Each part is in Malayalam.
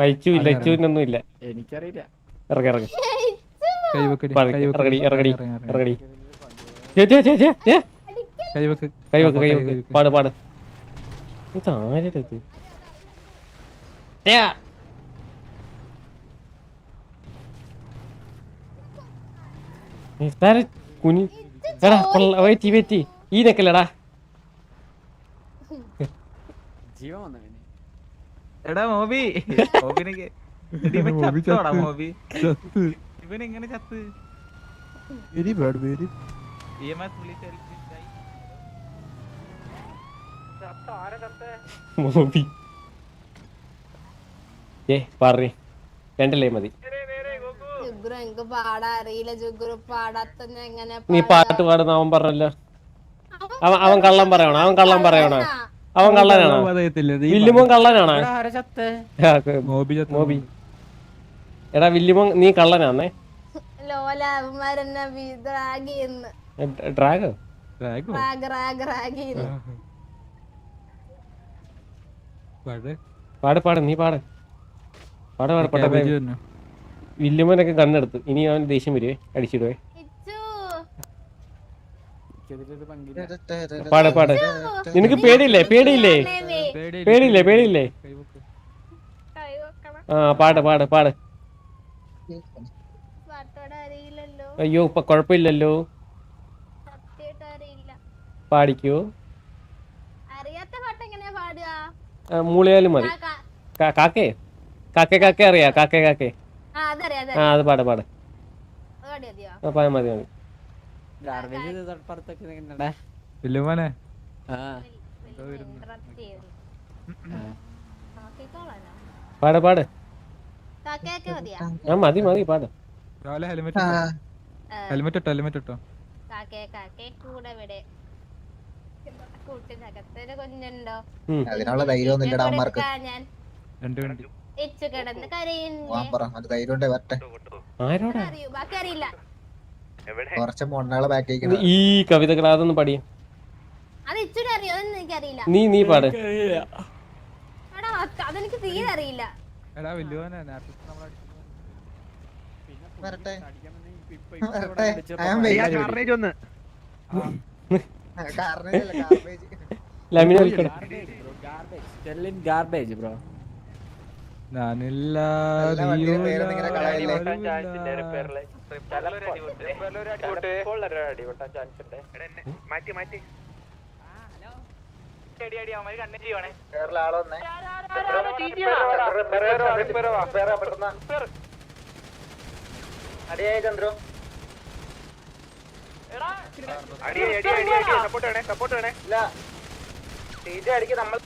അയച്ചു ഇല്ല അയച്ചുവിനൊന്നും ഇല്ല. എനിക്കറിയില്ല. ഇറങ്ങി ഇറങ്ങി. പാടി, ഇറങ്ങടി ഇറങ്ങടി. ഇറങ്ങടി. കൈവെക്ക്. കൈവെക്ക് കൈവെക്ക്. പാട് ഇത് കുനി എടാ വെറ്റി വെറ്റി ഈ നെക്കല്ലടാ. ജീവൻ വന്നു എടാ മോബി. മോബിനെ മോബി ചത്ത്. മോബി. ചത്ത്. ഇവൻ എങ്ങനെ ചത്ത്? Very bad very. മോബി. ഏ പാറി രണ്ടല്ലേ മതി. ജുഗ്രു എനിക്ക് പാടാ അറിയില്ല. ജുഗ്രു പാടാത്ത എങ്ങനെ നീ പാട്ട് പാടുന്ന അവൻ പറഞ്ഞല്ലോ. അവൻ കള്ളം പറയണോ? അവൻ കള്ളം പറയണോ? അവൻ കള്ളനാണോ? വില്ലുമോൻ കള്ളനാണോ? എടാ, ആരാ ചത്തേ? Mobi Mobi. എടാ വില്ലുമോൻ നീ കള്ളനാന്നേ. ഡ്രാഗോ. പാട്. പാട് പാട് നീ പാട്. പാട് പാട് പാട് ക്യാബേജ് തന്നെ. വില്ലുമോനൊക്കെ കണ്ണെടുത്തു. ഇനി അവൻ ദേഷ്യം വരുവേ അടിച്ചിടുവേ. പാട് പാട്. നിനക്ക് പേടിയില്ലേ? പേടിയില്ലേ? പേടിയില്ലേ? പേടിയില്ലേ? ആ പാട് പാട് പാട്. അയ്യോ ഇപ്പൊ കൊഴപ്പില്ലല്ലോ പാടിക്കോ? മൂളിയാലും മതി. കാക്കേ? കാക്കേ കാക്കേ അറിയാ? കാക്കേ കാക്കേ. ആ അത് പാട് പാട്. മതി മതി. ഗാർബേജ് തൊട്ടപ്പുറത്തൊക്കെ നിൽക്കണ്ടേ വില്ലുമോനെ? പാട് പാട്. മതി മതി പാട്. രാവിലെ ഹെൽമെറ്റ് ഇട്ടോ? ഹെൽമെറ്റ് ഇട്ടോ ഹെൽമെറ്റ്. അതിനുള്ള ഇല്ലടാ രണ്ട് ഇച്ചു കിടന്ന് കരയുന്നു. വരട്ടെ. ആരോടാ അറിയൂ ബാക്കി അറിയില്ല. കുറച്ച് ഈ കവിതകൾ അതൊന്ന് അത് ഇച്ചിരി അറിയോ? അതൊന്നും എനിക്കറിയില്ല. നീ നീ പാട്. എടാ അതെനിക്ക് തീരെ അറിയില്ല. എടാ. വരട്ടെ. വരട്ടെ. ഒന്ന്. ലമിനെ bro. ഞാനില്ലാ നല്ല വണ്ടിയുടെ അടിയായി സപ്പോർട്ട് വേണേ സപ്പോർട്ട് വേണേ വേറൊരു ആൾ വന്നേ. അടിയായി ചന്ദ്രു. ഇല്ല. ടീച്ചർ അടിക്ക് നമ്മൾ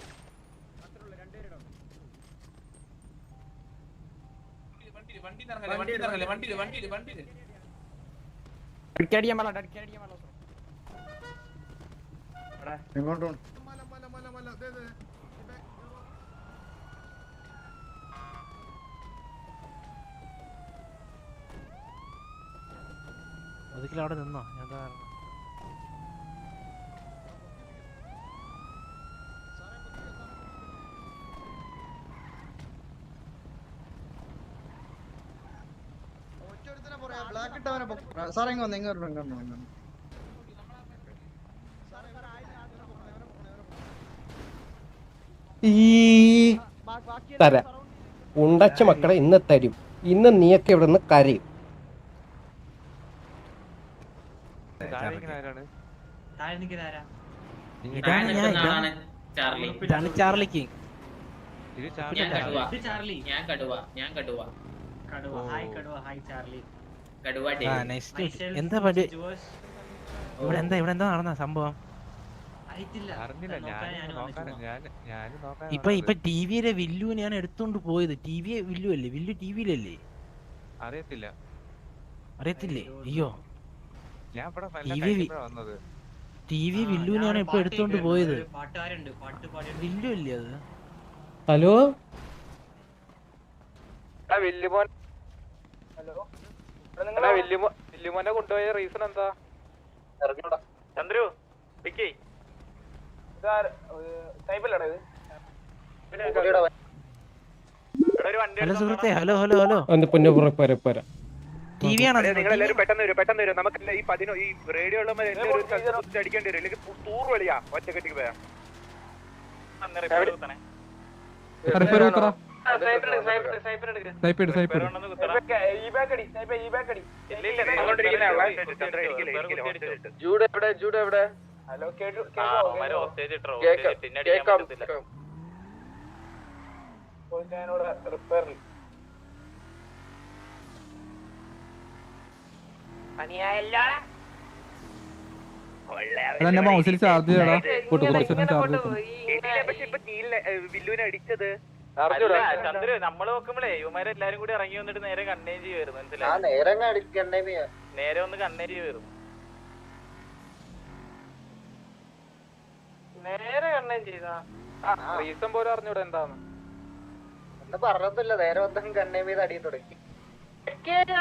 ഒതുക്കിൽ അവിടെ നിന്നോ? ഞാൻ എന്താ കാരണം ബ്ലാക്ക് ഇട്ടവനെ സാറേ ഇങ്ങ് വന്നു ഇങ്ങ് വരണം, ഇങ്ങ് വരണം. ഈ തരാം. ഉണ്ടച്ച മക്കളെ ഇന്ന് തരും. ഇന്ന് നീയൊക്കെ ഇവിടെ നിന്ന് കരയും ഞാൻ ചാർലി. ചാർലി ഞാൻ കടുവ. ഞാൻ കടുവ. കടുവ കടുവ കടുവ. ആ ഡേവിഡ്. എന്താ പടി? ഇവിടെ എന്താ ഇവിടെ എന്താ നടന്ന സംഭവം? അറിഞ്ഞില്ല ഞാൻ എടുത്തോണ്ട് പോയത്. ടി വി വില്ലു അല്ലേ? വില്ലു ടി വിയിലല്ലേ അറിയത്തില്ല. അറിയത്തില്ലേ? അയ്യോ. ടി വി വില്ലുവിനെയാണ് ഇപ്പൊ എടുത്തോണ്ട് പോയത്. വില്ലു അല്ലേ അത്? ഹലോ? എടാ, വില്ലുമോ വില്ലുമോനെ കൊണ്ടുപോയ റീസൺ എന്താ? ചന്ദ്രു പിക്കി ഹലോ സുഹൃത്തെ ഹലോ ഹലോ ഹലോ. ഒന്ന് പൊന്നു പുറ പോരാ എല്ലാവരും പെട്ടെന്ന് വരും പെട്ടെന്ന് വരും. നമുക്കല്ല ഈ പതിനോ ഈ റേഡിയോ ഉള്ള എല്ലാവരും ഒരു സ്ഥലത്ത് കുത്തിച്ച് അടിക്കേണ്ടി വരും. അല്ലെങ്കിൽ തൂറ് വലിയാ ഒറ്റക്കെട്ടിക്ക് പോയാ. ജൂഡ് എവിടെ ജൂഡ് എവിടെ? ഹലോ കേക്കാം എന്റെ മൗസിൽ ചാർജ് ചെയ്യടാ. പക്ഷെ ഇപ്പൊ ചാർജ് വില്ലുവിനെ അടിച്ചത്. ചന്ദ്ര നമ്മൾ നോക്കുമ്പോഴേ ഇവന്മാരെല്ലാരും കൂടി ഇറങ്ങി വന്നിട്ട് നേരെ കണ്ണേം ചെയ്യുമായിരുന്നു ആ മനസ്സിലായി നേരം ഒന്ന് കണ്ണേം ചെയ്യുമായിരുന്നു നേരെ കണ്ണേം ചെയ്താ? റീസൺ പോലും അറിഞ്ഞൂടെ എന്താന്ന്. എന്ന് പറഞ്ഞില്ല നേരെ വന്ന് കണ്ണേ മീത് അടിയും തുടങ്ങി.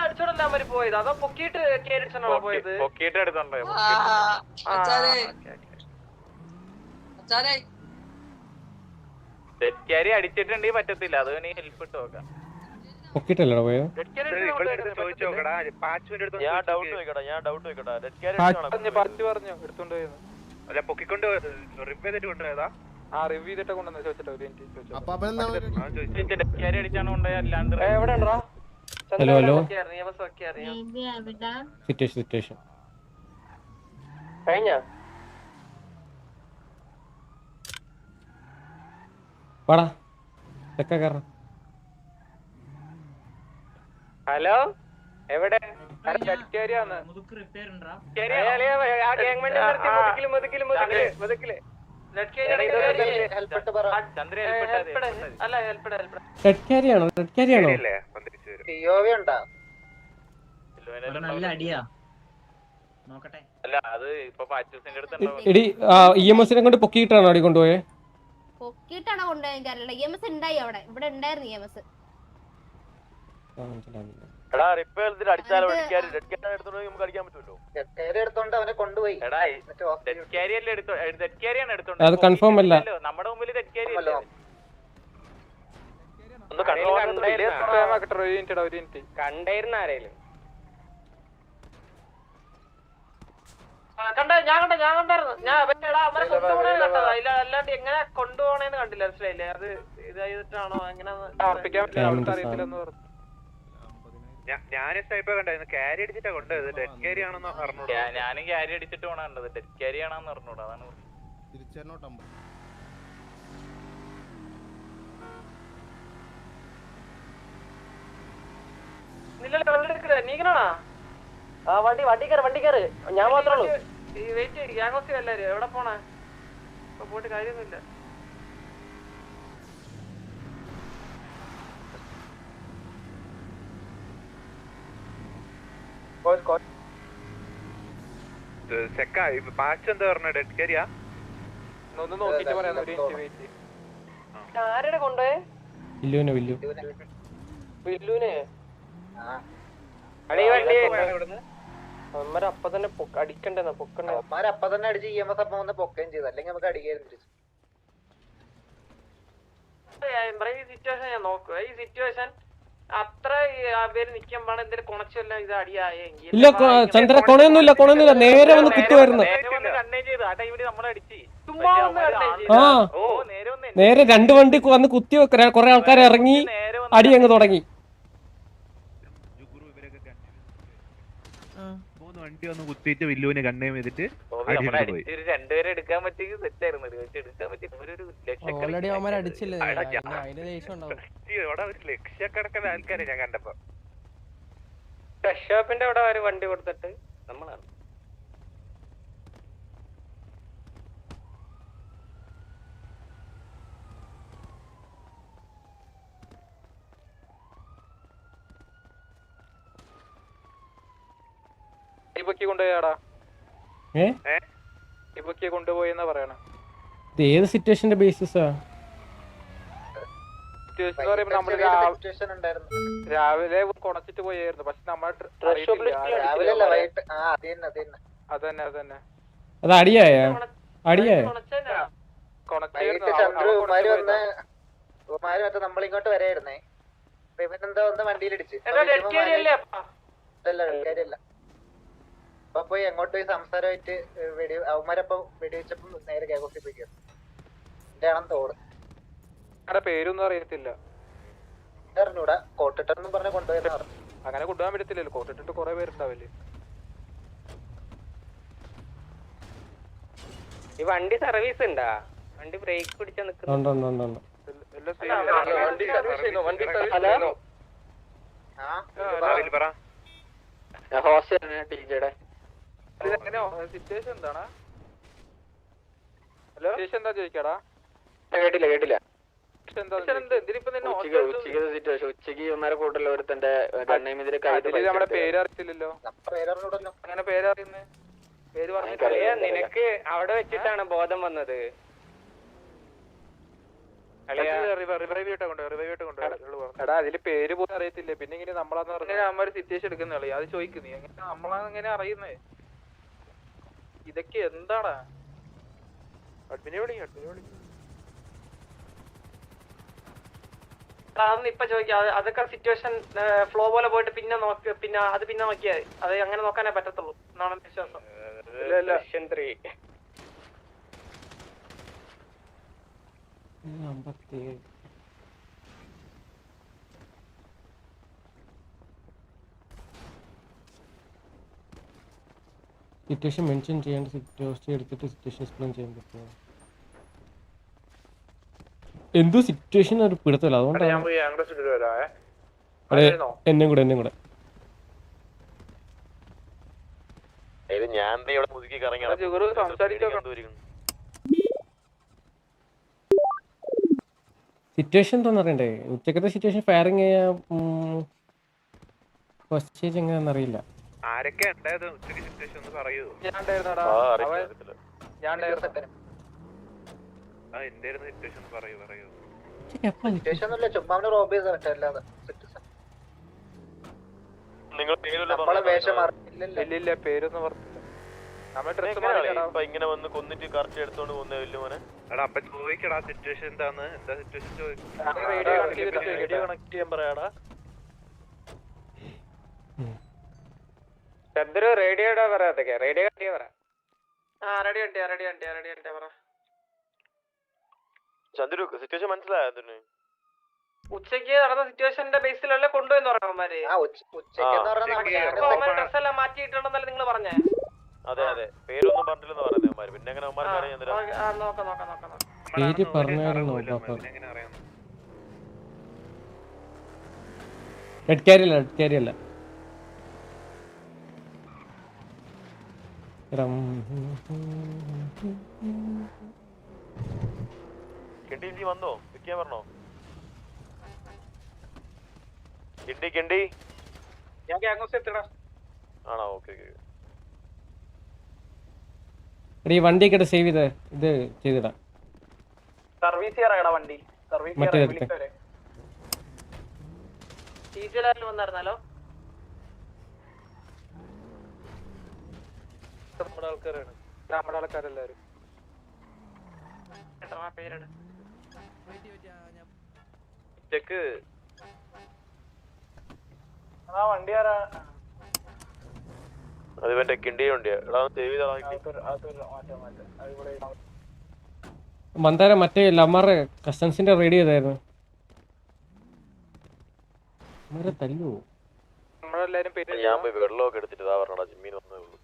അടിച്ചോടല്ല അവർ പോയത്? അതോ പൊക്കിയിട്ട് കേറിച്ചാണോ പോയത്? പൊക്കിയിട്ട് എടുത്തോണ്ടോ തെറ്റാരി അടിച്ചിട്ടുണ്ടെങ്കിൽ പറ്റത്തില്ല. അത് നീ ഹെൽപ്പ് ഇട്ട് നോക്കാം. പൊക്കിട്ടല്ലടാ അടുത്ത് ഞാൻ ഡൗട്ട് വെക്കടാ ഞാൻ ഡൗട്ട് എടുത്തോണ്ട് അല്ല പൊക്കിക്കൊണ്ട് റിവ് ചെയ്തിട്ട് കൊണ്ടുപോയതാ? ആ റിവ്യൂ ചെയ്തിട്ട് കൊണ്ടുവന്ന ചോദിച്ചിട്ടോ ഒരു മിനിറ്റ് തെറ്റാരി അടിച്ചാണ് കൊണ്ടുപോയ അല്ലാണ്ട് എവിടെ ഉണ്ടോ ഹലോ ഹലോ സിറ്റുവേഷൻ സിറ്റുവേഷൻ കഴിഞ്ഞ വാടാ ചെക്ക കയറാം ഹലോ എവിടെ തെറ്റാരിയാന്ന് മുതുക്ക് റിപ്പയർ ഉണ്ടാ ഹെൽപ്പെട്ട് പറ ചന്ദ്ര അല്ല ഹെൽപ്പെട്ട് ഹെൽപ്പെട്ട് റെഡ് ക്യാരി ആണോ റെഡ് ക്യാരി ആണോ പിഒവി ഉണ്ടാ നല്ല അടിയാ നോക്കട്ടെ അല്ല അത് ഇപ്പൊ പാച്ചൂസിന്റെ ഹലോ എവിടെ ഇ എം എസിനെ കൊണ്ട് പൊക്കിയിട്ടാണോ അടി കൊണ്ടുപോയെ? പൊക്കിയിട്ടാണോ കൊണ്ടുപോയി എനിക്കറിയില്ല ഇ എം എസ് ഉണ്ടായി അവിടെ. ഇവിടെ ഉണ്ടായിരുന്നു ഇ എം എസ് എടാ റിപ്പയർ ചെയ്തിട്ട് അടിച്ചാലോ? എടുത്തോണ്ട് നമുക്ക് അടിക്കാൻ പറ്റുമല്ലോ? കയറി എടുത്തോണ്ട് അവനെ കൊണ്ടുപോയി. എടാ അല്ലേ എടുത്തോ എടുത്തോണ്ട് അത് കൺഫേം അല്ല. നമ്മുടെ മുമ്പിൽ തെറ്റാരി അല്ലോ. ഒന്ന് കണ്ടായിരുന്ന ആരേലും? കണ്ട? ഞാൻ കണ്ട? ഞാൻ കണ്ടായിരുന്നു. ഞാൻ എടാ അവരെ കൊണ്ടുപോണേ കണ്ടതാ. ഇല്ല അല്ലാണ്ട് എങ്ങനെ കൊണ്ടുപോണേന്ന് കണ്ടില്ല മനസ്സിലായില്ലേ? അത് ഇതായിട്ടാണോ? എങ്ങനെ ഞാൻ സ്നൈപ്പർ കണ്ടായിരുന്നു ക്യാരി അടിച്ചിട്ടാ കൊണ്ടുപോയത് ഡെഡ് ക്യാരി ആണെന്ന് ഞാനും ക്യാരി അടിച്ചിട്ട് പോണ കണ്ടത്. ഡെഡ് ക്യാരി ആണെന്ന് അറിഞ്ഞൂടാ അതാണ് ആ വണ്ടി വണ്ടി കയറി വണ്ടി കയറി ഞാൻ മാത്രമേ ഉള്ളൂ. വെയിറ്റ് എല്ലാരും എവിടെ പോണേ? ഇപ്പൊ പോയിട്ട് കാര്യമൊന്നുമില്ല. ചെക്ക പാച്ച് എന്താ പറഞ്ഞ? ഡെഡ് ഒന്ന് നോക്കിട്ട് പറയാം ഒരു മിനിറ്റ് വെയിറ്റ് ആരുടെ കൊണ്ടുപോയേ വില്ലുവിനെ വില്ലു. വില്ലുവിനെ. അവന്മാരെ അപ്പൊ തന്നെ അടിക്കണ്ടെന്നാ പൊക്കണ്ടേ. അവന്മാരെ അപ്പൊ തന്നെ അടിച്ച് ഇ എം എസ് അപ്പം വന്ന് പൊക്കുകയും ചെയ്തു. അല്ലെങ്കിൽ നമുക്ക് അടിക്കായിരുന്നു തിരിച്ചു ഈ സിറ്റുവേഷൻ ഞാൻ നോക്കുക ഈ സിറ്റുവേഷൻ അത്ര പേര് നിക്കുമ്പോഴാണ് എന്തെങ്കിലും കുണച്ചല്ല ഇത് അടിയായെങ്കിൽ ഇല്ല ചന്ദ്ര കൊണയൊന്നുമില്ല കൊണയൊന്നുമില്ല. നേരെ വന്ന് കുത്തി. ഓ നേരെ വന്ന് നേരെ രണ്ട് വണ്ടി വന്ന് കുത്തി വെക്കറ കൊറേ ആൾക്കാർ ഇറങ്ങി അടി അങ്ങ് തുടങ്ങി. വണ്ടി വന്ന് കുത്തിയിട്ട് വില്ലുവിനെ കണ്ണേം ചെയ്തിട്ട് രണ്ടുപേരെ എടുക്കാൻ പറ്റിയെങ്കിൽ സെറ്റ് ആയിരുന്നു എടുക്കാൻ ലക്ഷക്കണക്കിന് ആൾക്കാരെ. ഞാൻ കണ്ടപ്പോ. ഷോപ്പിന്റെ അവിടെ വണ്ടി കൊടുത്തിട്ട് നമ്മളാണ്. ഇപ്പൊക്കി കൊണ്ടുപോയാടാ. ഏ? ഇപ്പൊക്കി കൊണ്ടുപോയെന്നാ പറയണേ. ഇത് ഏത് സിറ്റുവേഷന്റെ ബേസിസാ നമ്മൾ രാവിലെ കൊണച്ചിട്ട് പോയായിരുന്നു. പക്ഷെ അല്ല തന്നെ അതന്നെ അതന്നെ. അത് അടിയായ? അടിയായ? നമ്മളിങ്ങോട്ട് വരായിരുന്നേ. ഇവനെന്തോ ഒന്ന് വണ്ടിയിലിടിച്ച് എടാ ഡെഡ് കേരി അല്ലേ അപ്പാ പോയി എങ്ങോട്ട് പോയി സംസാരമായിട്ട് വെടി അവന്മാരപ്പം വെടിവെച്ചപ്പം നേരെ കേക്കോഫി പോയി കയറി. എന്റെ ആണെന്ന് തോന്നുന്നു പേരൊന്നും അറിയത്തില്ല. അറിഞ്ഞൂടാ കോട്ടിട്ടെന്നും പറഞ്ഞ കൊണ്ടുപോയെന്ന് പറഞ്ഞു അങ്ങനെ കൊണ്ടുപോകാൻ പറ്റത്തില്ലല്ലോ കോട്ടിട്ടിട്ട് കുറെ പേരുണ്ടാവില്ലേ? ഈ വണ്ടി സർവീസ് ഉണ്ടാ? വണ്ടി ബ്രേക്ക് പിടിച്ച ഹലോ ഹോസ്റ്റൽ ടീച്ചറുടെ സിറ്റുവേഷൻ എന്താണ്? ഹലോ സിറ്റുവേഷൻ എന്താ ചോദിക്കാടാ? കേട്ടില്ല കേട്ടില്ല. സിറ്റുവേഷൻ എന്താ എന്തിനിപ്പോ നിന്നെ ഉച്ചയ്ക്ക് ഒന്നര കൂട്ടല്ലോ ഒരുത്തന്റെ ഗണ്ണേമെതിരെ അതിൽ നമ്മുടെ പേര് പേരറിഞ്ഞൂടല്ലോ. അങ്ങനെ പേര് അറിയുന്നേ പേര് പറഞ്ഞിട്ട് നിനക്ക് അവിടെ വെച്ചിട്ടാണ് ബോധം വന്നത്. എടാ അതിൽ പേര് പോലും അറിയത്തില്ല. പിന്നെ ഇങ്ങനെ നമ്മളാന്ന് പറഞ്ഞ ഒരു സിറ്റുവേഷൻ എടുക്കുന്ന കളി അത് ചോദിക്കുന്നേ എങ്ങനെ നമ്മളെങ്ങനെ അറിയുന്നേ? ഇതൊക്കെ എന്താടാ? അഡ്മിനെ വിളി അഡ്മിനെ വിളി. അതൊന്നും ഇപ്പൊ ചോദിക്കാം. അത് അതൊക്കെ സിറ്റുവേഷൻ ഫ്ലോ പോലെ പോയിട്ട് പിന്നെ നോക്ക് പിന്നെ അത് പിന്നെ നോക്കിയാൽ അത് അങ്ങനെ നോക്കാനേ പറ്റത്തുള്ളൂ. എന്നാണ് വിശ്വാസം. അമ്പത്തിയേഴ് സിറ്റുവേഷൻ മെൻഷൻ ചെയ്യേണ്ട സിറ്റുവേഷൻ എടുത്തിട്ട് സിറ്റുവേഷൻ എക്സ്പ്ലെയിൻ ചെയ്യാൻ പറ്റുമോ? എന്തോ സിറ്റുവേഷൻ ഒരു പിടുത്തല്ല അതുകൊണ്ട് ഞാൻ പോയി അതെ എന്നെയും കൂടെ എന്നെയും കൂടെ. ഞാൻ ഇവിടെ മുതുക്കി കറങ്ങി സിറ്റുവേഷൻ എന്താണെന്ന് അറിയണ്ടേ? ഉച്ചക്കത്തെ സിറ്റുവേഷൻ ഫയറിങ് ചെയ്യാൻ ഫസ്റ്റ് സ്റ്റേജ് എങ്ങനെയാണെന്ന് അറിയില്ല. ആരൊക്കെ ഉണ്ടായത് ഉച്ചയ്ക്ക് സിറ്റുവേഷൻ ഒന്ന് പറയൂ. ഞാൻ ആ എന്തായിരുന്നു സിറ്റുവേഷൻ ഒന്ന് പറയൂ പറയൂ. സിറ്റുവേഷൻ ഒന്നുമില്ല ചുമ്മാ അവന് റോബ് ചെയ്ത മറ്റേ അല്ലാതെ സിറ്റുവേഷൻ നമ്മളെ വേഷം അറിയില്ലല്ലോ ഇല്ല ഇല്ല പേരൊന്നും പറഞ്ഞില്ല. ഇങ്ങനെ വന്ന് കൊന്നിട്ട് കറക്റ്റ് എടുത്തോണ്ട് പോകുന്ന വലിയ മോനെ? എടാ അപ്പൊ ചോദിക്കടാ സിറ്റുവേഷൻ എന്താന്ന്. എന്താ സിറ്റുവേഷൻ ചെയ്തിട്ട് കണക്ട് ചെയ്യാൻ പറയാടാ. ചന്ദ്രു റേഡിയോയുടെ പറയാത്തൊക്കെ റേഡിയോ കണ്ടിയാ പറ. ആ റെഡി ഉണ്ട് റെഡി ഉണ്ട് റെഡി ഉണ്ട് പറ. ചന്ദ്രു സിറ്റുവേഷൻ മനസ്സിലായോ അതിന്? ഉച്ചയ്ക്ക് നടന്ന സിറ്റുവേഷന്റെ ബേസിലല്ലേ കൊണ്ടുപോയെന്ന് പറഞ്ഞവന്മാര് ഡ്രസ് എല്ലാം മാറ്റിയിട്ടുണ്ടെന്നല്ലേ നിങ്ങൾ പറഞ്ഞേ? അതെ അതെ. പേരൊന്നും പറഞ്ഞില്ലെന്ന് പിന്നെ അങ്ങനെ നോക്കാം നോക്കാം നോക്കാം നോക്കാം. പേര് പറഞ്ഞായിരുന്നു പാപ്പ. എങ്ങനെ അറിയാം? റെഡ് ക്യാരി അല്ല റെഡ് ക്യാരി അല്ല. കിണ്ടി ഇനി വന്നോ? വിൽക്കാൻ പറഞ്ഞോ? കിണ്ടി കിണ്ടി. ഞാൻ ഗ്യാങ്സ് എത്തിടാ ആണോ? ഓക്കെ ഈ വണ്ടിയൊക്കെ സേവ് ചെയ്ത് ഇത് ചെയ്തിടാം. സർവീസ് ചെയ്യാറാണ് വണ്ടി. സർവീസ് മറ്റേ എടുത്ത്. ടീച്ചറായാലും വന്നായിരുന്നല്ലോ? നമ്മുടെ ആൾക്കാരാണ്. നമ്മുടെ ആൾക്കാരെല്ലാരും. പേരെട്. ചെക്ക് ആ വണ്ടി ആരാ? അത് മറ്റേ കിണ്ടിയ വണ്ടിയാ. എടാ മന്ദാരം മറ്റേ ലമാറ് കസ്റ്റംസിന്റെ റെഡി ചെയ്തായിരുന്നു. അമ്മരെ നമ്മളെല്ലാരും പേര് ഞാൻ പോയി വെള്ളമൊക്കെ എടുത്തിട്ട് ഇതാ പറഞ്ഞാ ജിമ്മീൻ വന്നേ ഉള്ളൂ.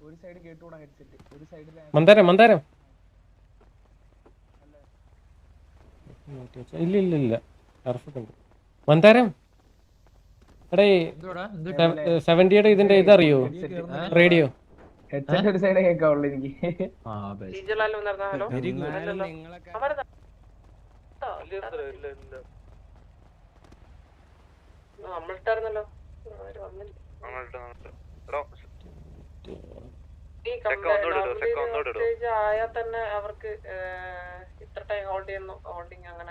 ഒരു സൈഡ് ഹെഡ്സെറ്റ് ഒരു സൈഡിൽ മന്ദാരം മന്ദാരം. ഇല്ല ഇല്ല ഇല്ല. ഉണ്ട്. മന്ദാരം? എടേ സെവന്റിയുടെ ഇതിന്റെ ഇതറിയോ? റേഡിയോ. ഹെഡ്സെറ്റ് ഒരു സൈഡേ കേൾക്കാവുള്ളൂ എനിക്ക്. നമ്മളിട്ടായിരുന്നല്ലോ ആയാൽ തന്നെ അവർക്ക് ടൈം ഹോൾഡ് ചെയ്യുന്നു ഹോൾഡിങ് അങ്ങനെ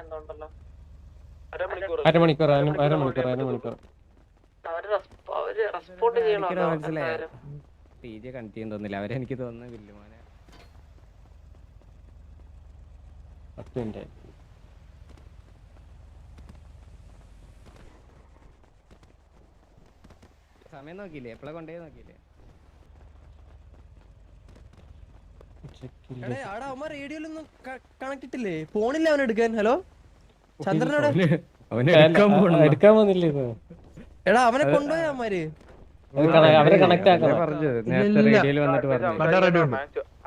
ചെയ്യണം തോന്നില്ല അവരെ എനിക്ക് തോന്നുന്നു വില്ലുമാനെ. സമയം നോക്കിയില്ലേ? എപ്പോഴാ കൊണ്ടേ നോക്കിയില്ലേ? എടേ ആടെ അവന്മാർ റേഡിയോയിലൊന്നും കണക്ട് ഇട്ടില്ലേ ഫോണില്ല അവൻ എടുക്കാൻ. ഹലോ? ചന്ദ്രനോടെ എടുക്കാൻ വന്നില്ലേ എടാ അവനെ കൊണ്ടുപോയ അവന്മാര്. അവരെ കണക്ട് ആക്കണം.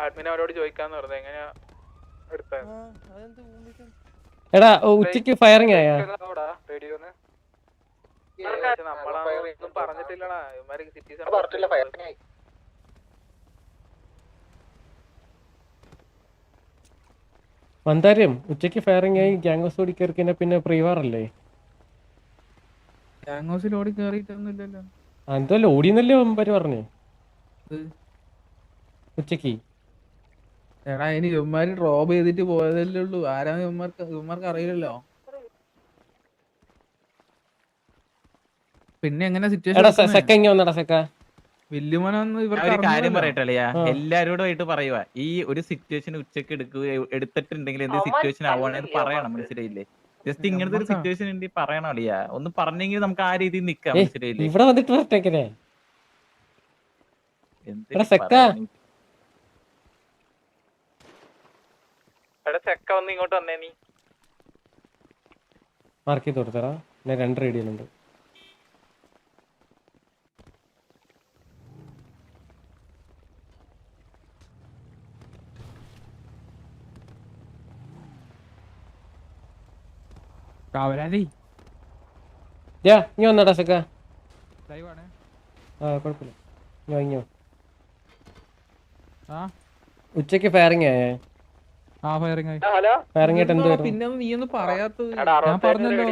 അഡ്മിൻ അവരോട് ചോദിക്കാന്ന് പറഞ്ഞു എങ്ങനെയാ എടുത്തത്? എടാ ഉച്ചയ്ക്ക് ഫയറിംഗ് ആയാ? റേഡിയോന്ന്? നമ്മളാ ഒന്നും പറഞ്ഞിട്ടില്ലടാ. ഇവന്മാര് മന്ദാരം ഉച്ചയ്ക്ക് ഫയറിംഗ് ആയി. ഗ്യാങ്സ് ഓടി കയറി പിന്നെ പ്രീവാറല്ലേ ഗ്യാങ്ങോസിൽ ഓടി കയറിയിട്ടൊന്നുമില്ലല്ലോ എന്തല്ലോ ഓടിയെന്നല്ലേ അവന്മാര് പറഞ്ഞു? ഉച്ചയ്ക്ക് എടാ ഇനി ഇവന്മാര് ഡ്രോപ്പ് ചെയ്തിട്ട് പോയതല്ലേ ഉള്ളൂ. ആരാന്ന് ഇവന്മാർക്ക് ഇവന്മാർക്ക് അറിയില്ലല്ലോ. പിന്നെ എങ്ങനെ എടാ സിറ്റുവേഷൻ സെക്ക വന്നടാ സെക്ക? വല്യമ്മനൊന്നും ഇവർക്ക് കാര്യം അറിഞ്ഞൂടല്ലോ. പറയട്ടെ ആയിട്ട് ആ. എല്ലാരോടുമായിട്ട് പറയുക ഈ ഒരു സിറ്റുവേഷൻ ഉച്ചയ്ക്ക് എടുക്കുക എടുത്തിട്ടുണ്ടെങ്കിൽ എന്ത് സിറ്റുവേഷൻ ആവുകയാണെങ്കിൽ പറയണം മനസ്സിലായില്ലേ? ജസ്റ്റ് ഇങ്ങനത്തെ ഒരു സിറ്റുവേഷൻ ഉണ്ടെങ്കിൽ പറയണം അളിയാ ഒന്ന് പറഞ്ഞെങ്കിൽ നമുക്ക് ആ രീതിയിൽ നിക്കാം മനസ്സിലായില്ലേ? ഇവിടെ വന്നിട്ട് വരട്ടേക്കനെ എന്ത് എടാ, സെക്ക. പറയാൻ? എടാ ചെക്ക ഇങ്ങോട്ട് വന്നേ നീ. മാർക്ക് ചെയ്ത് കൊടുത്തറ പിന്നെ രണ്ട് റേഡിയോയിലുണ്ട് കാവലാതി യാ ഇങ്ങ വന്നടാ സെക്ക ആ കുഴപ്പമില്ല. ഞാൻ ഇങ്ങോ ആ? ഉച്ചയ്ക്ക് ഫയറിംഗ് ആയേ? ആ ഫയറിംഗ് ആയി. ഹലോ? ഫയറിംഗ് ആയിട്ട് എന്ത് വരും പിന്നെ നീ ഒന്ന് പറയാത്തത്. ഞാൻ പറഞ്ഞല്ലോ.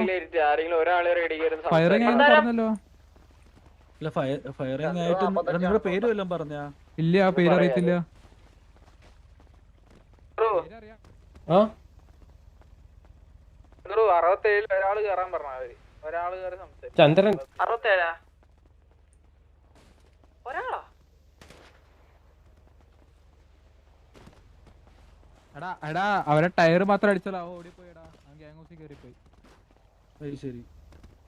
ആരെങ്കിലും ഒരാളെ റെഡി ഫയറിംഗ് പറഞ്ഞല്ലോ. ഫയറിംഗ് ആയിട്ട് നിങ്ങളുടെ പേര് വല്ലതും പറഞ്ഞാ? ഇല്ല ആ പേര് അറിയത്തില്ല ആ? അറുപത്തേഴിൽ ഒരാൾ കയറാൻ പറഞ്ഞ അവർ ഒരാൾ കയറി സംസാരിക്കും. ചന്ദ്രൻ. അറുപത്തേഴാ? ഒരാളാ? എടാ എടാ അവരെ ടയർ മാത്രം അടിച്ചാലോ അവ ഓടിപ്പോയിടാ. അവൻ ഗ്യാങ് ഹൗസിൽ കയറിപ്പോയി അത് ശരി.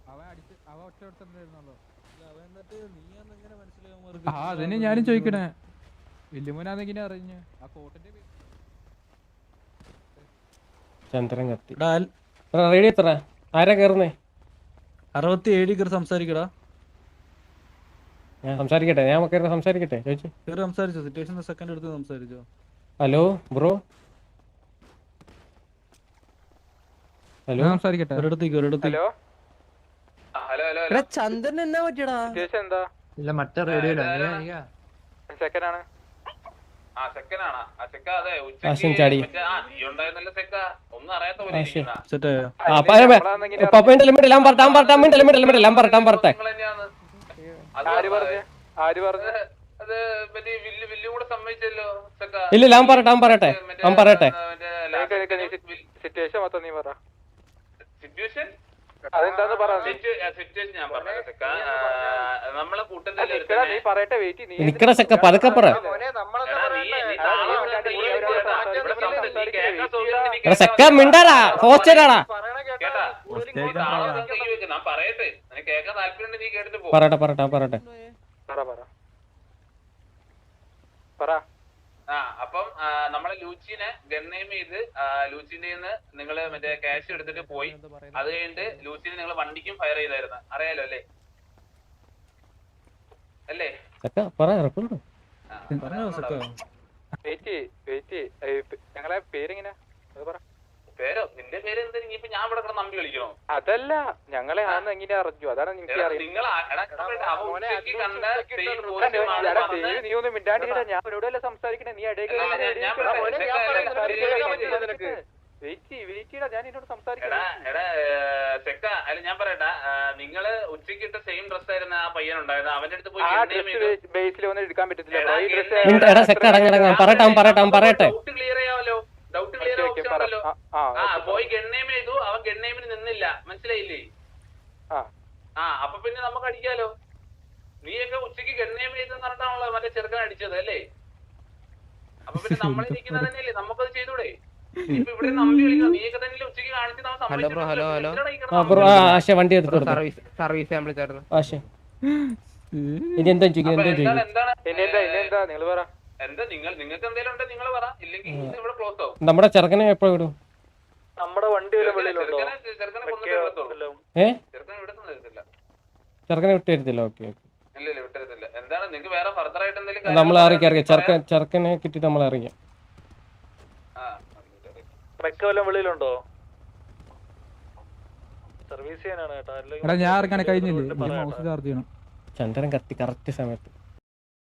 അവൻ അടിച്ച് അവ ഒറ്റ എടുത്തിട്ടുണ്ടായിരുന്നല്ലോ ആ അതന്നെ ഞാനും ചോദിക്കണേ. വല്യമ്മനാന്നെങ്ങനെ അറിഞ്ഞു? ആ കോട്ടന്റെ പേര്. ചന്ദ്രൻ കത്തി. റേഡിയോ എത്ര ആരാ കയറുന്നേ അറുപത്തി ഏഴ് കയറി സംസാരിക്കടാ. ഞാൻ സംസാരിക്കട്ടെ ഞാൻ കയറി സംസാരിക്കട്ടെ ചോദിച്ചു. കയറി സംസാരിച്ചോ സിറ്റുവേഷൻ സെക്കൻഡ് എടുത്ത് സംസാരിച്ചോ. ഹലോ ബ്രോ ഹലോ ഞാൻ സംസാരിക്കട്ടെ. ഒരിടത്തേക്ക് ഒരിടത്തേക്ക്. ഹലോ ഹലോ ഹലോ എടാ ചന്ദ്രൻ എന്നാ പറ്റിയടാ? സിറ്റുവേഷൻ എന്താ? ഇല്ല മറ്റേ റേഡിയോ സെക്കൻഡ് ആണ്. ഇല്ല ഞാൻ പറയട്ടെ ഞാൻ പറയട്ടെ ഞാൻ പറയട്ടെ. സിറ്റുവേഷൻ? അതെന്താന്ന് പറ ഞാൻ പറഞ്ഞത് സെക്ക. നമ്മളെ കൂട്ടത്തിൽ നിക്കടാ, പറയട്ടെ വെയിറ്റ് നിക്കട പതുക്കെ പറ. സെക്ക മിണ്ടാടാ. ഹോസ്റ്റലാടാ പറയട്ടെ? പറയട്ടെ പറയട്ടെ പറ. പറ പറ ആ അപ്പം ആ, നമ്മളെ ലൂച്ചിനെ ഗണ്ണേം ചെയ്ത് ലൂച്ചിന്റെ നിങ്ങൾ മറ്റേ ക്യാഷ് എടുത്തിട്ട് പോയി. അത് കഴിഞ്ഞിട്ട് ലൂച്ചിനെ നിങ്ങൾ വണ്ടിക്കും ഫയർ ചെയ്തായിരുന്നു. അറിയാലോ അല്ലേ? അല്ലേ? ഞങ്ങളെ പേരിങ്ങനെ അത് പറ. പേരോ? നിന്റെ പേര് എന്താ ഇപ്പൊ ഞാൻ ഇവിടെ കിടന്ന് നമ്പി കളിക്കണോ? അതല്ല ഞങ്ങളെ ആന്ന് എങ്ങനെ അറിഞ്ഞു അതാണ് എനിക്ക് അറിയാം. നീ ഒന്നും മിണ്ടാണ്ടിരിക്കടാ ഞാൻ അവരോടല്ലേ സംസാരിക്കണേ? നീ ഇടയിൽ ഞാൻ- പറയട്ടെ, നിങ്ങൾ ഉച്ചയ്ക്ക് ഇട്ട സെയിം ഡ്രസ് ആയിരുന്നു ആ പയ്യൻ ഉണ്ടായത് അവന്റെ അടുത്ത് പോയി ബേസിൽ വന്ന് എടുക്കാൻ പറ്റത്തില്ല പറയട്ടെ ക്ലിയർ ചെയ്യാമല്ലോ. ഡൗട്ട് ക്ലിയർ ഓപ്ഷൻ ഉണ്ടല്ലോ. ആ, ബോയ് പോയി ഗണ്ണേം ചെയ്തു. അവൻ ഗണ്ണേമിന് നിന്നില്ല. മനസ്സിലായില്ലേ? ആ. ആ അപ്പൊ പിന്നെ നമുക്ക് അടിക്കാലോ? നീയൊക്കെ ഉച്ചയ്ക്ക് ഗണ്ണേം ചെയ്തെന്ന് പറഞ്ഞിട്ടാണല്ലോ മറ്റേ ചെറുക്കൻ അടിച്ചത് അല്ലേ? അപ്പൊ പിന്നെ നമ്മളെ ഇരിക്കുന്നത് തന്നെയല്ലേ? നമുക്കത് ചെയ്തൂടെ ഇപ്പൊ ഇവിടെ നമ്പി വിളിക്കണം നീയൊക്കെ തന്നെ ഉച്ചയ്ക്ക് കാണിച്ച് നമ്മൾ ഹലോ ബ്രോ ഹലോ ഹലോ? ആ ബ്രോ ആ ആശ വണ്ടി എടുത്ത് സർവീസ് സർവീസ് ഞാൻ വിളിച്ചായിരുന്നു. ആശ. ഇനി എന്താ ചോദിക്കുന്നത് എന്താ എന്താണ്? ഇനി എന്താ ഇനി എന്താ? നിങ്ങൾ പറ. എന്താ നിങ്ങൾ നിങ്ങൾക്ക് എന്തെങ്കിലും ഉണ്ടെങ്കിൽ നിങ്ങൾ പറ. ഇല്ലെങ്കിൽ ഇവിടെ ക്ലോസ് ആവും. നമ്മുടെ ചെറുക്കനെ എപ്പോ വിടും? നമ്മുടെ വണ്ടി വല്ല വെളിയിലുണ്ടോ? ചെറുക്കനെ കൊന്നിട്ട് ഏ? ചെറുക്കനെ വിട്ട് ഓക്കെ ഓക്കെ. ഇല്ല ഇല്ല വിട്ടരത്തില്ല എന്താണ് നിങ്ങൾക്ക് വേറെ ഫർദർ ആയിട്ട് എന്തെങ്കിലും നമ്മൾ അറിയിക്കാം അറിയാം. ചെറുക്കൻ ചെറുക്കനെ കിട്ടി നമ്മൾ അറിയാം. മെക്ക വല്ല വെളിയിലുണ്ടോ? സർവീസ് ചെയ്യാനാണ് കേട്ടോ. എടാ ഞാൻ ഇറങ്ങാൻ കഴിഞ്ഞില്ലേ? മൗസ് ചാർജ് ചെയ്യണം. ചന്ദ്രൻ കത്തി കറക്റ്റ് സമയത്ത്.